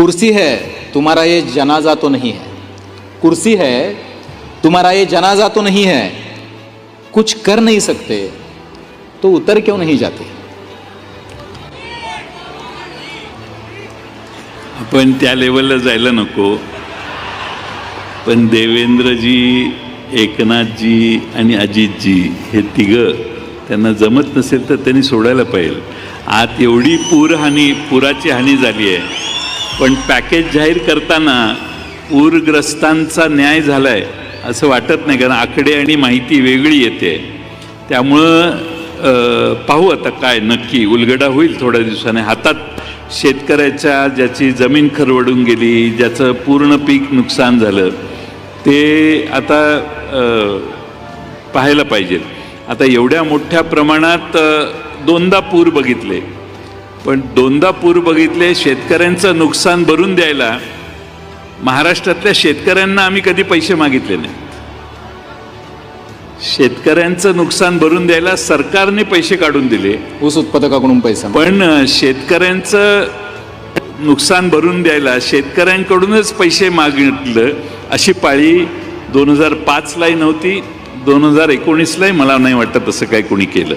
कुर्सी है तुम्हारा ये जनाजा तो नहीं है। कुर्सी है तुम्हारा ये जनाजा तो नहीं है। कुछ कर नहीं सकते तो उतर क्यों नहीं जाते? आपण त्या लेवलला जायला नको। पण देवेंद्रजी एकनाथजी आणि अजितजी हे तिघं त्यांना जमत नसेल तर त्यांनी सोडायला पाहिजे. आत एवढी पूरहानी पुराची हानी झाली आहे. पण पॅकेज जाहीर करताना पूरग्रस्तांचा न्याय झाला आहे असं वाटत नाही कारण आकडे आणि माहिती वेगळी येते. त्यामुळं पाहू आता काय नक्की. उलगडा होईल थोड्या दिवसाने. हातात शेतकऱ्याच्या ज्याची जमीन खरवडून गेली ज्याचं पूर्ण पीक नुकसान झालं ते आता पाहायला पाहिजे आता एवढ्या मोठ्या प्रमाणात दोनदा पूर बघितले. पण दोनदा पूर बघितले शेतकऱ्यांचं नुकसान भरून द्यायला महाराष्ट्रातल्या शेतकऱ्यांना आम्ही कधी पैसे मागितले नाही. शेतकऱ्यांचं नुकसान भरून द्यायला सरकारने पैसे काढून दिले. ऊस उत्पादकाकडून पैसा पण शेतकऱ्यांचं नुकसान भरून द्यायला शेतकऱ्यांकडूनच पैसे मागितलं अशी पाळी दोन हजार पाचलाही नव्हती. दोन हजार एकोणीसलाही मला नाही वाटत तसं काही कोणी केलं.